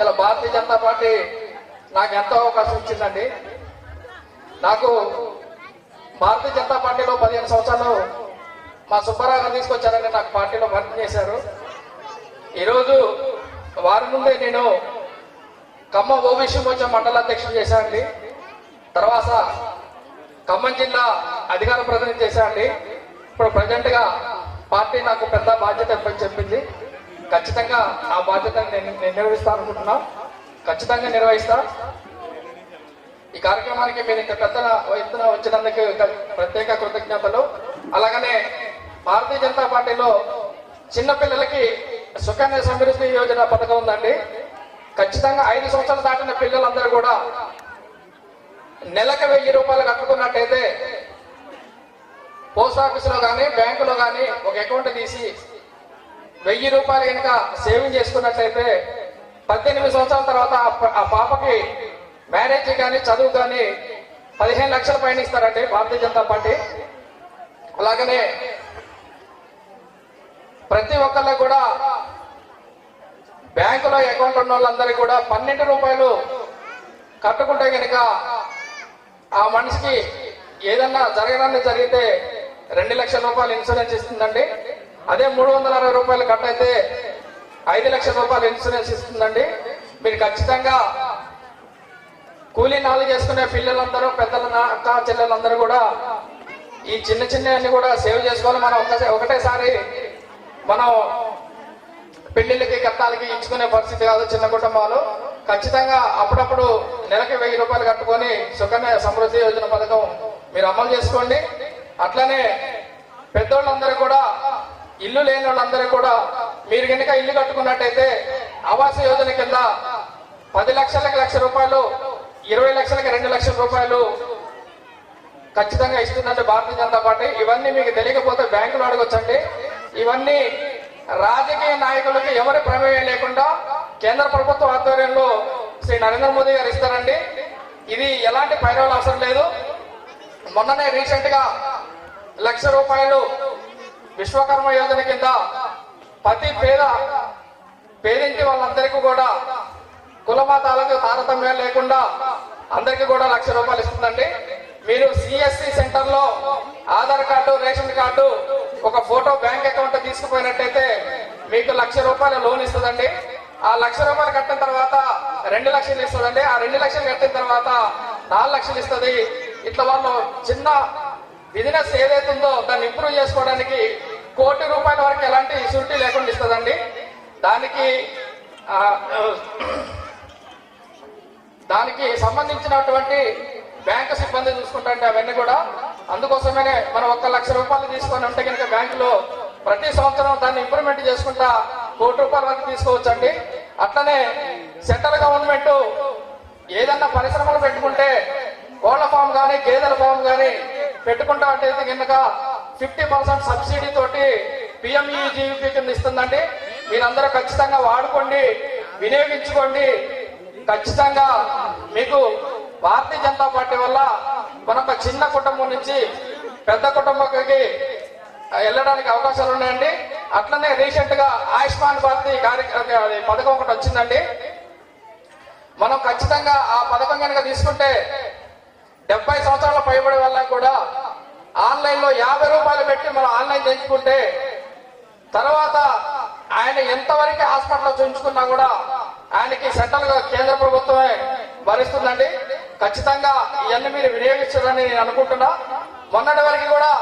ఇలా భారతీయ జనతా పార్టీ నాకు ఎంతో అవకాశం ఇచ్చిందండి. నాకు భారతీయ జనతా పార్టీలో పదిహేను సంవత్సరాలు మా సుబ్బారావు గారు తీసుకొచ్చారని నాకు పార్టీలో భర్తీ చేశారు. ఈరోజు వారి ముందే నేను ఖమ్మం ఓబీసీ మండల అధ్యక్షుడు చేశానండి. తర్వాత ఖమ్మం జిల్లా అధికార ప్రతినిధి చేశానండి. ఇప్పుడు ప్రజెంట్గా పార్టీ నాకు పెద్ద బాధ్యత చెప్పింది. ఖచ్చితంగా ఆ బాధ్యతను నేను నేను నిర్వహిస్తా అనుకుంటున్నా. ఖచ్చితంగా నిర్వహిస్తా. ఈ కార్యక్రమానికి మీరు ఇంత పెద్ద ఎత్తున వచ్చినందుకు ప్రత్యేక కృతజ్ఞతలు. అలాగనే భారతీయ జనతా పార్టీలో చిన్నపిల్లలకి సుకన్య సమృద్ధి యోజన పథకం ఉందండి. ఖచ్చితంగా ఐదు సంవత్సరాలు దాటిన పిల్లలందరూ కూడా నెలకు వెయ్యి రూపాయలు కట్టుకున్నట్టయితే పోస్ట్ ఆఫీసులో కానీ బ్యాంకులో కానీ ఒక అకౌంట్ తీసి వెయ్యి రూపాయలు కనుక సేవింగ్ చేసుకున్నట్లయితే పద్దెనిమిది సంవత్సరాల తర్వాత ఆ పాపకి మ్యారేజ్ కానీ చదువు కానీ పదిహేను లక్షల పైన ఇస్తారండి భారతీయ జనతా పార్టీ. అలాగనే ప్రతి ఒక్కళ్ళకి కూడా బ్యాంకులో అకౌంట్ ఉన్న వాళ్ళందరికీ కూడా పన్నెండు రూపాయలు కట్టుకుంటే కనుక ఆ మనిషికి ఏదన్నా జరగడానికి జరిగితే రెండు లక్షల రూపాయలు ఇన్సూరెన్స్ ఇస్తుందండి. అదే మూడు వందల అరవై రూపాయలు కట్ అయితే ఐదు లక్షల రూపాయలు ఇన్సూరెన్స్ ఇస్తుందండి. మీరు ఖచ్చితంగా కూలీ నాలు చేసుకునే పిల్లలందరూ పెద్దల నా- అక్క చెల్లెలందరూ కూడా ఈ చిన్న చిన్న కూడా సేవ్ చేసుకోవాలి. మనం ఒక్కసారి ఒకటేసారి మనం పెళ్ళిళ్ళకి కట్టాలకి ఇచ్చుకునే పరిస్థితి కాదు చిన్న కుటుంబాలు. ఖచ్చితంగా అప్పుడప్పుడు నెలకి వెయ్యి రూపాయలు కట్టుకొని సుకన్య సమృద్ధి యోజన పథకం మీరు అమలు చేసుకోండి. అట్లనే పెద్దోళ్ళందరూ కూడా ఇల్లు లేని వాళ్ళందరూ కూడా మీరు కనుక ఇల్లు కట్టుకున్నట్టయితే ఆవాస యోజన కింద పది లక్షలకు లక్ష రూపాయలు ఇరవై లక్షలకు రెండు లక్షల రూపాయలు ఖచ్చితంగా ఇస్తుందంటే భారతీయ జనతా పార్టీ. ఇవన్నీ మీకు తెలియకపోతే బ్యాంకులో అడగొచ్చండి. ఇవన్నీ రాజకీయ నాయకులకు ఎవరి ప్రమేయం లేకుండా కేంద్ర ప్రభుత్వ ఆధ్వర్యంలో శ్రీ నరేంద్ర మోదీ గారు ఇస్తారండి. ఇది ఎలాంటి పైరవాలు అవసరం లేదు. మొన్ననే రీసెంట్గా లక్ష రూపాయలు విశ్వకర్మ యోజన కింద ప్రతి పేద పేదింటి వాళ్ళందరికీ కూడా కులమతాలకు తారతమ్యం లేకుండా అందరికీ కూడా లక్ష రూపాయలు ఇస్తుందండి. మీరు సిఎస్సి సెంటర్లో ఆధార్ కార్డు రేషన్ కార్డు ఒక ఫోటో బ్యాంక్ అకౌంట్ తీసుకుపోయినట్టయితే మీకు లక్ష రూపాయల లోన్ ఇస్తుందండి. ఆ లక్ష రూపాయలు కట్టిన తర్వాత రెండు లక్షలు ఇస్తుందండి. ఆ రెండు లక్షలు కట్టిన తర్వాత నాలుగు లక్షలు ఇస్తుంది. ఇట్లా వాళ్ళు చిన్న బిజినెస్ ఏదైతే ఉందో దాన్ని ఇంప్రూవ్ చేసుకోవడానికి కోటి రూపాయల వరకు ఎలాంటి షూరిటీ లేకుండా ఇస్తుందండి. దానికి దానికి సంబంధించినటువంటి బ్యాంకు సిబ్బంది చూసుకుంటే అవన్నీ కూడా అందుకోసమనే మనం ఒక్క లక్ష రూపాయలు తీసుకొని ఉంటే కనుక బ్యాంకులో ప్రతి సంవత్సరం దాన్ని ఇంప్రూవ్మెంట్ చేసుకుంటా కోటి రూపాయల వరకు తీసుకోవచ్చండి. అట్లనే సెంట్రల్ గవర్నమెంట్ ఏదన్నా పరిశ్రమలు పెట్టుకుంటే కోళ్ళ ఫామ్ కానీ గేదెల ఫామ్ కానీ పెట్టుకుంటా అంటే కనుక ఫిఫ్టీ పర్సెంట్ సబ్సిడీ తోటి పిఎంఈజీపీ కింద ఇస్తుందండి. మీరందరూ ఖచ్చితంగా వాడుకోండి వినియోగించుకోండి. ఖచ్చితంగా మీకు భారతీయ జనతా పార్టీ వల్ల మన ఒక చిన్న కుటుంబం నుంచి పెద్ద కుటుంబంకి వెళ్ళడానికి అవకాశాలు ఉన్నాయండి. అట్లనే రీసెంట్గా ఆయుష్మాన్ భారత్ కార్యక్రమం పథకం ఒకటి వచ్చిందండి. మనం ఖచ్చితంగా ఆ పథకం కనుక తీసుకుంటే డెబ్బై సంవత్సరాల పైబడి వల్ల కూడా ఆన్లైన్లో యాభై రూపాయలు పెట్టి మనం ఆన్లైన్ చేయించుకుంటే తర్వాత ఆయన ఎంతవరకు హాస్పిటల్లో చూపించుకున్నా కూడా ఆయనకి సెంట్రల్ కేంద్ర ప్రభుత్వమే భరిస్తుందండి. ఖచ్చితంగా ఇవన్నీ మీరు వినియోగించాలని నేను అనుకుంటున్నా. మొన్నటి వరకు కూడా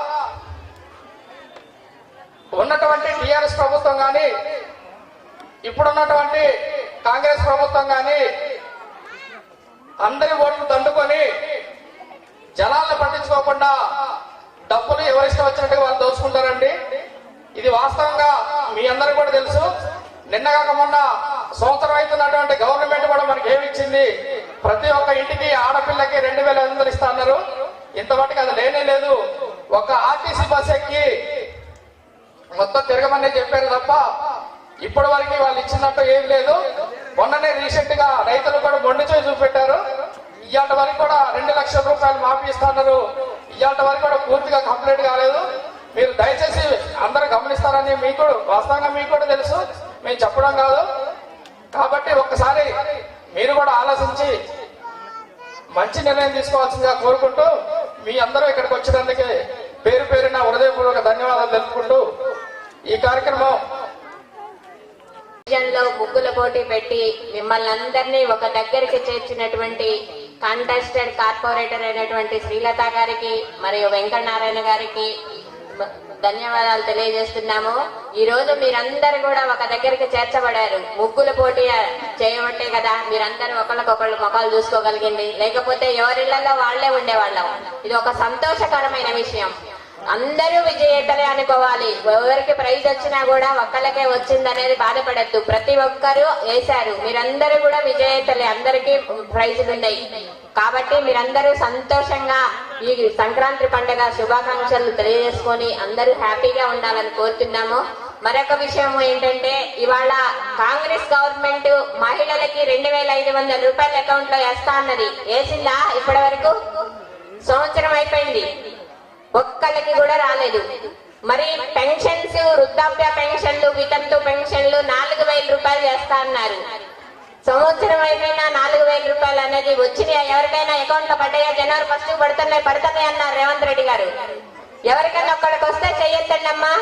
ఉన్నటువంటి టిఆర్ఎస్ ప్రభుత్వం కానీ ఇప్పుడున్నటువంటి కాంగ్రెస్ ప్రభుత్వం కానీ అందరి ఓట్లు దండుకొని జనాలను పట్టించుకోకుండా డబ్బులు ఎవరిష్టం వచ్చినట్టుగా వాళ్ళు దోచుకుంటారండి. ఇది వాస్తవంగా మీ అందరికి కూడా తెలుసు. నిన్న కాక మొన్న సంవత్సరం అవుతున్నటువంటి గవర్నమెంట్ కూడా మనకి ఏమిచ్చింది ప్రతి ఒక్క ఇంటికి ఆడపిల్లకి రెండు వేల ఐదు వందలు ఇస్తా అన్నారు. ఇంతవరకు అది లేనే లేదు. ఒక ఆర్టీసీ బస్ ఎక్కి మొత్తం తిరగమని చెప్పారు తప్ప ఇప్పటి వరకు వాళ్ళు ఇచ్చినట్టు ఏం లేదు. మొన్ననే రీసెంట్గా రైతులు కూడా మొండిచోయి చూపెట్టారు. ఇవాళ వరకు కూడా రెండు లక్షల రూపాయలు మాఫీ ఇస్తున్నారు ఇవాళ వరకు కూడా పూర్తిగా కంప్లీట్ కాలేదు. మీరు దయచేసి అందరూ గమనిస్తారని మీకు వాస్తవంగా మీకు కూడా తెలుసు. మేము చెప్పడం కాదు. కాబట్టి ఒక్కసారి మీరు కూడా ఆలోచించి మంచి నిర్ణయం తీసుకోవాల్సిందిగా కోరుకుంటూ మీ అందరూ ఇక్కడికి వచ్చినందుకే పేరు పేరున హృదయపూర్వక ధన్యవాదాలు తెలుపుకుంటూ ఈ కార్యక్రమం లో ముగ్గుల పోటీ పెట్టి మిమ్మల్ని అందరినీ ఒక దగ్గరికి చేర్చినటువంటి కంటెస్టెడ్ కార్పొరేటర్ అయినటువంటి శ్రీలత గారికి మరియు వెంకటనారాయణ గారికి ధన్యవాదాలు తెలియజేస్తున్నాము. ఈ రోజు మీరందరూ కూడా ఒక దగ్గరికి చేర్చబడారు. ముగ్గుల పోటీ చేయబట్టే కదా మీరందరూ ఒకరికొకళ్ళు ముఖాలు చూసుకోగలిగింది. లేకపోతే ఎవరిళ్ళలో వాళ్ళే ఉండేవాళ్ళం. ఇది ఒక సంతోషకరమైన విషయం. అందరూ విజేతలే అనుకోవాలి. ఎవరికి ప్రైజ్ వచ్చినా కూడా ఒక్కళ్ళకే వచ్చిందనేది బాధపడద్దు. ప్రతి ఒక్కరూ వేశారు. మీరందరూ కూడా విజేతలే అందరికీ ప్రైజులు ఉన్నాయి. కాబట్టి మీరందరూ సంతోషంగా ఈ సంక్రాంతి పండుగ శుభాకాంక్షలు తెలియజేసుకొని అందరూ హ్యాపీగా ఉండాలని కోరుతున్నాము. మరొక విషయం ఏంటంటే ఇవాళ కాంగ్రెస్ గవర్నమెంట్ మహిళలకి రెండు వేల ఐదు వందల రూపాయల అకౌంట్లో వేస్తా అన్నది. వేసిందా ఇప్పటి వరకు సంవత్సరం అయిపోయింది. ఒక్కళ్ళకి కూడా రాలేదు. మరి పెన్షన్స్ వృద్ధాప్య పెన్షన్లు వితంతు పెన్షన్లు నాలుగు వేల రూపాయలు చేస్తా అన్నారు. సంవత్సరం అయిపోయినా నాలుగు వేల రూపాయలు అనేది వచ్చినాయా? ఎవరికైనా అకౌంట్లో పడ్డాయా? జనవరి ఫస్ట్ పడుతున్నాయి పడుతున్నాయి అన్నారు రేవంత్ రెడ్డి గారు. ఎవరికైనా ఒక్కడికి వస్తే చెయ్యొద్దండి అమ్మా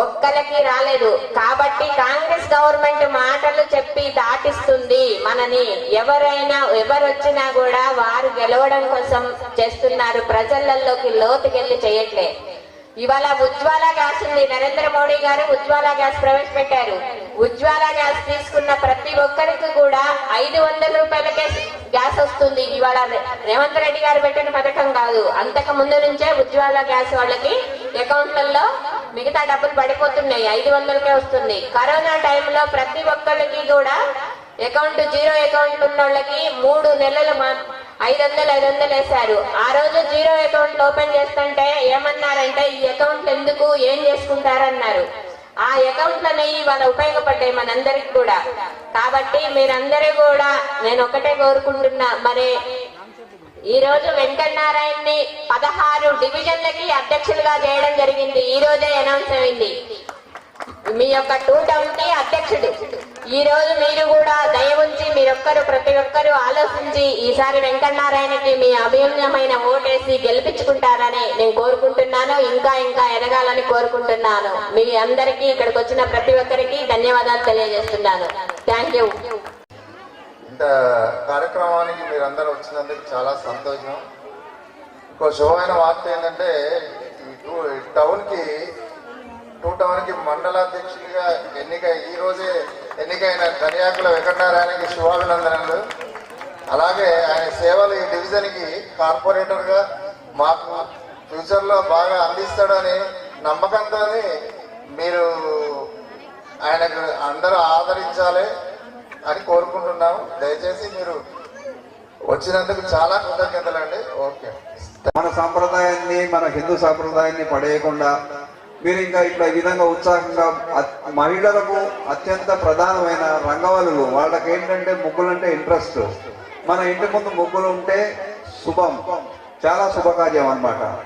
ఒక్కలకి రాలేదు. కాబట్టి కాంగ్రెస్ గవర్నమెంట్ మాటలు చెప్పి దాటిస్తుంది మనని. ఎవరైనా ఎవరు వచ్చినా కూడా వారు గెలవడం కోసం చేస్తున్నారు. ప్రజలలోకి లోతుకెళ్ళి చేయట్లే. ఇవాళ ఉజ్వాల గ్యాస్ ఉంది. నరేంద్ర మోడీ గారు ఉజ్వాల గ్యాస్ ప్రవేశపెట్టారు. ఉజ్వాల గ్యాస్ తీసుకున్న ప్రతి ఒక్కరికి కూడా ఐదు వందల రూపాయలకే గ్యాస్ వస్తుంది. ఇవాళ రేవంత్ రెడ్డి గారు పెట్టిన పథకం కాదు. అంతకు ముందు నుంచే ఉజ్వాల గ్యాస్ వాళ్ళకి అకౌంట్లలో మిగతా డబ్బులు పడిపోతున్నాయి. ఐదు వందలకే వస్తుంది. కరోనా టైంలో ప్రతి ఒక్కరికి కూడా అకౌంట్ జీరో అకౌంట్ ఉన్న వాళ్ళకి మూడు నెలలు మా- ఐదు వందలు ఐదు వందలు వేశారు. ఆ రోజు జీరో అకౌంట్ ఓపెన్ చేస్తుంటే ఏమన్నారంటే ఈ అకౌంట్ ఎందుకు? ఏం చేసుకుంటారన్నారు? ఆ అకౌంట్ అనేవి వాళ్ళ ఉపయోగపడ్డాయి మనందరికి కూడా. కాబట్టి మీరందరూ కూడా నేను ఒకటే కోరుకుంటున్నా. మరి ఈ రోజు వెంకటనారాయణని పదహారు డివిజన్లకి అధ్యక్షులుగా చేయడం జరిగింది. ఈ రోజే అనౌన్స్ అయింది. మీ యొక్క టూ టౌన్కి అధ్యక్షుడు. ఈ రోజు మీరు కూడా దయ ఉంచి మీరొక్కరు ప్రతి ఒక్కరు ఆలోచించి ఈసారి వెంకటనారాయణకి మీ అమూల్యమైన ఓటేసి గెలిపించుకుంటారని నేను కోరుకుంటున్నాను. ఇంకా ఇంకా ఎదగాలని కోరుకుంటున్నాను. మీ అందరికీ ఇక్కడికి వచ్చిన ప్రతి ఒక్కరికి ధన్యవాదాలు తెలియజేస్తున్నాను. Thank you. ఇంత కార్యక్రమానికి మీరందరూ వచ్చినందుకు చాలా సంతోషం. ఇంకో శుభమైన వార్త ఏంటంటే ఈ టౌన్కి టూ టౌన్కి మండలాధ్యక్షుడిగా ఎన్నిక ఈ రోజే ఎన్నికైన దర్యాకుల వెంకటనారాయణకి శుభాభినందనలు. అలాగే ఆయన సేవలు ఈ డివిజన్కి కార్పొరేటర్గా మాకు ఫ్యూచర్లో బాగా అందిస్తాడని నమ్మకంతో మీరు ఆయనకు అందరూ ఆదరించాలి. అని కోరుకుంటున్నాము. దయచేసి మీరు వచ్చినందుకు చాలా కృతజ్ఞతలండి. ఓకే. మన సాంప్రదాయాన్ని మన హిందూ సాంప్రదాయాన్ని పడేయకుండా మీరు ఇంకా ఇట్లా ఈ విధంగా ఉత్సాహంగా మహిళలకు అత్యంత ప్రధానమైన రంగవల్లులు వాళ్ళకి ఏంటంటే ముగ్గులంటే ఇంట్రెస్ట్. మన ఇంటి ముందు ముగ్గులు ఉంటే శుభం. చాలా శుభకార్యం అన్నమాట.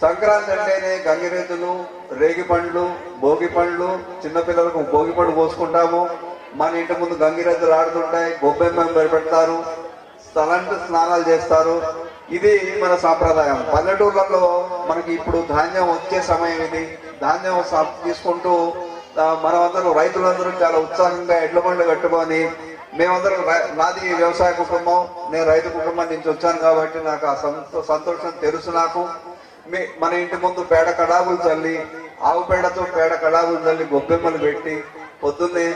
సంక్రాంతి అంటేనే గంగిరెద్దులు రేగి పండ్లు భోగి పండ్లు చిన్నపిల్లలకు భోగి పండు పోసుకుంటాము. మన ఇంటి ముందు గంగిరెద్దులు ఆడుతుంటాయి గొబ్బెమ్మ పెడతారు స్థలంటు స్నానాలు చేస్తారు. ఇది మన సాంప్రదాయం. పల్లెటూర్లలో మనకి ఇప్పుడు ధాన్యం వచ్చే సమయం ఇది. ధాన్యం సా- తీసుకుంటూ మనమందరం రైతులందరూ చాలా ఉత్సాహంగా ఎడ్ల బండ్లు కట్టుకొని మేమందరం రై- నాది వ్యవసాయ కుటుంబం నేను రైతు కుటుంబం నుంచి వచ్చాను కాబట్టి నాకు ఆ సంతో- సంతోషం తెలుసు నాకు. మీ మన ఇంటి ముందు పేడ కడాబులు చల్లి ఆవు పేడతో పేడ కడాబులు చల్లి గొబ్బెమ్మలు పెట్టి పొద్దున్నే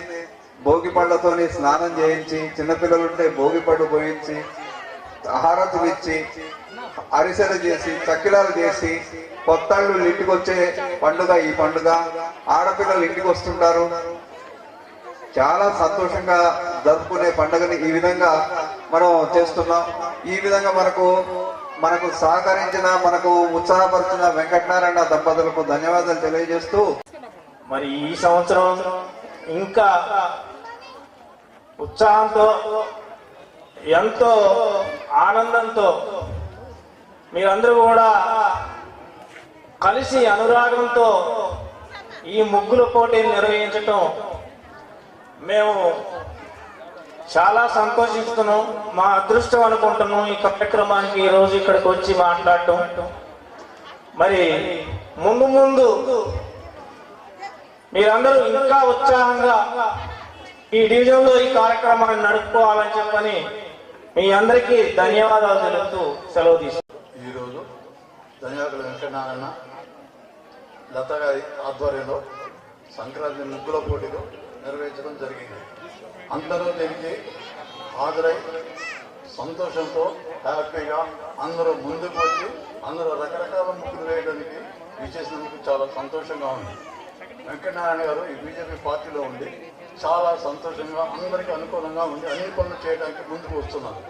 భోగి పళ్ళతోని స్నానం చేయించి చిన్నపిల్లలుంటే భోగి పళ్ళు పోయించి హారతులు ఇచ్చి అరిసెలు చేసి చక్కిలాలు చేసి కొత్తళ్ళు ఇంటికి వచ్చే పండుగ ఈ పండుగ. ఆడపిల్లలు ఇంటికి వస్తుంటారు చాలా సంతోషంగా జరుపుకునే పండుగని ఈ విధంగా మనం చేస్తున్నాం. ఈ విధంగా మనకు మనకు సహకరించిన మనకు ఉత్సాహపరిచిన వెంకటనారాయణ దంపతులకు ధన్యవాదాలు తెలియజేస్తూ మరి ఈ సంవత్సరం ఇంకా ఉత్సాహంతో ఎంతో ఆనందంతో మీరందరూ కూడా కలిసి అనురాగంతో ఈ ముగ్గుల పోటీని నిర్వహించటం మేము చాలా సంతోషిస్తున్నాం. మా అదృష్టం అనుకుంటున్నాం. ఈ కార్యక్రమానికి ఈరోజు ఇక్కడికి వచ్చి మాట్లాడటం. మరి ముందు ముందు మీరందరూ ఇంకా ఉత్సాహంగా ఈ డివిజన్లో ఈ కార్యక్రమాన్ని నడుపుకోవాలని చెప్పని మీ అందరికీ ధన్యవాదాలు తెలుపుతూ సెలవు తీసుకుంటాం ఈరోజు ధన్యవాదాలు వెంకటనారాయణ లత గారి ఆధ్వర్యంలో సంక్రాంతి ముగ్గుల పోటీలు నిర్వహించడం జరిగింది. అందరూ దీనికి హాజరై సంతోషంతో హ్యాపీగా అందరూ ముందుకు వచ్చి అందరూ రకరకాల ముగ్గులు వేయడానికి ఇచ్చేసినందుకు చాలా సంతోషంగా ఉంది. వెంకటనారాయణ గారు ఈ బీజేపీ పార్టీలో ఉండి చాలా సంతోషంగా అందరికీ అనుకూలంగా ఉండి అన్ని పనులు చేయడానికి ముందుకు వస్తున్నారు.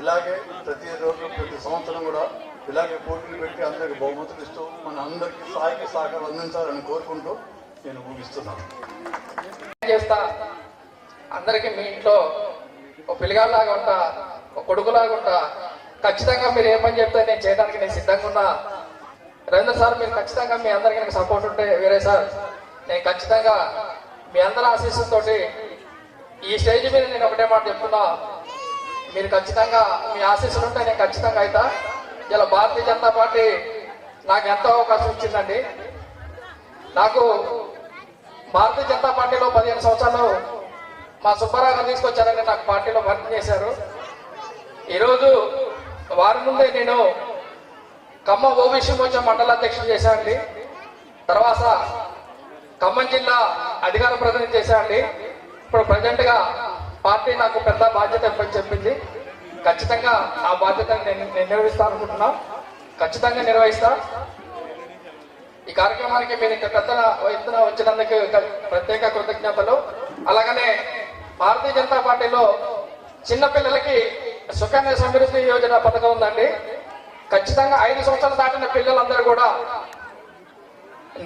ఇలాగే ప్రతి రోజు ప్రతి సంవత్సరం కూడా ఇలాగే పోటీలు పెట్టి అందరికి బహుమతులు ఇస్తూ మన అందరికీ సహాయక సహకారం అందించాలని కోరుకుంటూ నేను ఊహిస్తున్నాను చేస్తా. అందరికి మీ ఇంట్లో ఒక పిల్లగాళ్ళలాగా ఉంటా ఒక కొడుకులాగా ఉంటా. ఖచ్చితంగా మీరు ఏ పని చెప్తే నేను చేయడానికి నేను సిద్ధంగా ఉన్నా. రెండు సార్ మీరు ఖచ్చితంగా మీ అందరికీ నాకు సపోర్ట్ ఉంటే వేరే సార్. నేను ఖచ్చితంగా మీ అందరి ఆశీస్సులతోటి ఈ స్టేజ్ మీద నేను ఒకటే మాట చెప్తున్నా. మీరు ఖచ్చితంగా మీ ఆశీస్సులు ఉంటే నేను ఖచ్చితంగా అవుతా ఇలా భారతీయ జనతా పార్టీ నాకు ఎంతో అవకాశం ఇచ్చిందండి. నాకు భారతీయ జనతా పార్టీలో పదిహేను సంవత్సరాలు మా సుబ్బారావు గారు తీసుకొచ్చారని నాకు పార్టీలో భర్తీ చేశారు. ఈరోజు వారి ముందే నేను ఖమ్మం ఓబీసీ మోర్చా మండల అధ్యక్షుడు చేశానండి. తర్వాత ఖమ్మం జిల్లా అధికార ప్రతినిధి చేశానండి ఇప్పుడు ప్రజెంట్గా పార్టీ నాకు పెద్ద బాధ్యత ఇవ్వని చెప్పింది. ఖచ్చితంగా ఆ బాధ్యతను నేను నేను నిర్వహిస్తా అనుకుంటున్నా. ఖచ్చితంగా నిర్వహిస్తా ఈ కార్యక్రమానికి మీరు ఇంత పెద్ద ఎత్తున వచ్చినందుకు ప్రత్యేక కృతజ్ఞతలు. అలాగనే భారతీయ జనతా పార్టీలో చిన్న పిల్లలకి సుకన్య సమృద్ధి యోజన పథకం ఉందండి. ఖచ్చితంగా ఐదు సంవత్సరాలు దాటిన పిల్లలందరూ కూడా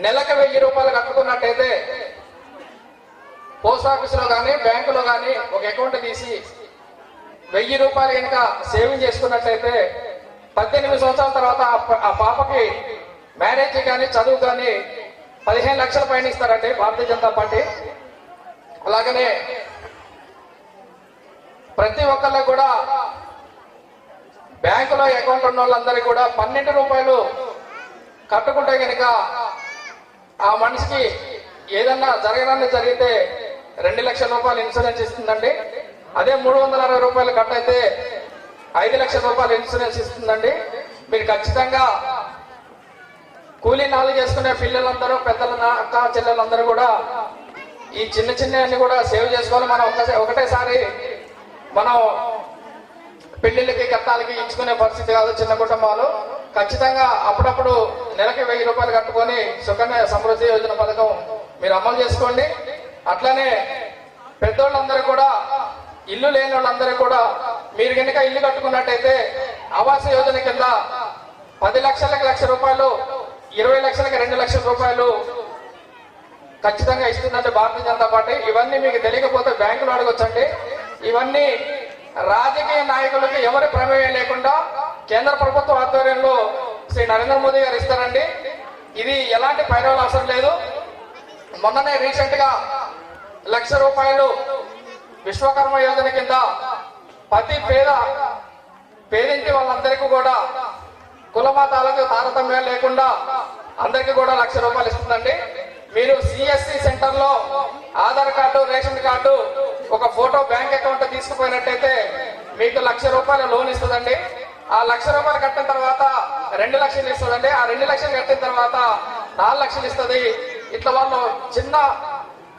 నెలకు వెయ్యి రూపాయలు కట్టుకున్నట్టయితే పోస్ట్ ఆఫీస్లో కానీ బ్యాంకులో కానీ ఒక అకౌంట్ తీసి వెయ్యి రూపాయలు కనుక సేవింగ్ చేసుకున్నట్లయితే పద్దెనిమిది సంవత్సరాల తర్వాత ఆ పాపకి మ్యారేజ్ కానీ చదువు కానీ పదిహేను లక్షల పయనిస్తారండి భారతీయ జనతా పార్టీ. అలాగనే ప్రతి ఒక్కళ్ళకి కూడా బ్యాంకులో అకౌంట్ ఉన్న వాళ్ళందరికీ కూడా పన్నెండు రూపాయలు కట్టుకుంటే కనుక ఆ మనిషికి ఏదన్నా జరగడానికి జరిగితే రెండు లక్షల రూపాయలు ఇన్సూరెన్స్ ఇస్తుందండి. అదే మూడు వందల అరవై రూపాయలు కట్ అయితే ఐదు లక్షల రూపాయలు ఇన్సూరెన్స్ ఇస్తుందండి. మీరు ఖచ్చితంగా కూలీ నాలుగు చేసుకునే పిల్లలందరూ పెద్దల నా- అక్క చెల్లెలందరూ కూడా ఈ చిన్న చిన్న అన్ని కూడా సేవ్ చేసుకోవాలి. మనం ఒకసారి ఒకటేసారి మనం పెళ్ళిళ్ళకి కట్టాలకి ఇచ్చుకునే పరిస్థితి కాదు చిన్న కుటుంబాలు. ఖచ్చితంగా అప్పుడప్పుడు నెలకి వెయ్యి రూపాయలు కట్టుకొని సుకన్య సమృద్ధి యోజన పథకం మీరు అమలు చేసుకోండి. అట్లనే పెద్దోళ్ళందరూ కూడా ఇల్లు లేని వాళ్ళందరూ కూడా మీరు కనుక ఇల్లు కట్టుకున్నట్టయితే ఆవాస యోజన కింద పది లక్షలకు లక్ష రూపాయలు ఇరవై లక్షలకు రెండు లక్షల రూపాయలు ఖచ్చితంగా ఇస్తుందంటే భారతీయ జనతా పార్టీ. ఇవన్నీ మీకు తెలియకపోతే బ్యాంకులు అడగొచ్చండి. ఇవన్నీ రాజకీయ నాయకులకు ఎవరి ప్రమేయం లేకుండా కేంద్ర ప్రభుత్వ ఆధ్వర్యంలో శ్రీ నరేంద్ర మోదీ గారు ఇస్తారండి. ఇది ఎలాంటి పైరవాలు అవసరం లేదు. మొన్ననే రీసెంట్గా లక్ష రూపాయలు విశ్వకర్మ యోజన కింద ప్రతి పేద పేదింటి వాళ్ళందరికీ కూడా కులమతాలకు తారతమ్యం లేకుండా అందరికీ కూడా లక్ష రూపాయలు ఇస్తుందండి. మీరు సిఎస్సి సెంటర్లో ఆధార్ కార్డు రేషన్ కార్డు ఒక ఫోటో బ్యాంక్ అకౌంట్ తీసుకుపోయినట్టయితే మీకు లక్ష రూపాయల లోన్ ఇస్తుందండి. ఆ లక్ష రూపాయలు కట్టిన తర్వాత రెండు లక్షలు ఇస్తుందండి. ఆ రెండు లక్షలు కట్టిన తర్వాత నాలుగు లక్షలు ఇస్తుంది. ఇట్లా వాళ్ళు చిన్న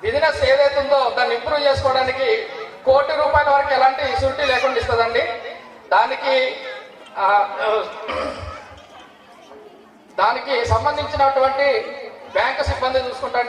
బిజినెస్ ఏదైతే ఉందో దాన్ని ఇంప్రూవ్ చేసుకోవడానికి కోటి రూపాయల వరకు ఎలాంటి షూరిటీ లేకుండా ఇస్తుందండి. దానికి దానికి సంబంధించినటువంటి బ్యాంకు సిబ్బంది చూసుకుంటా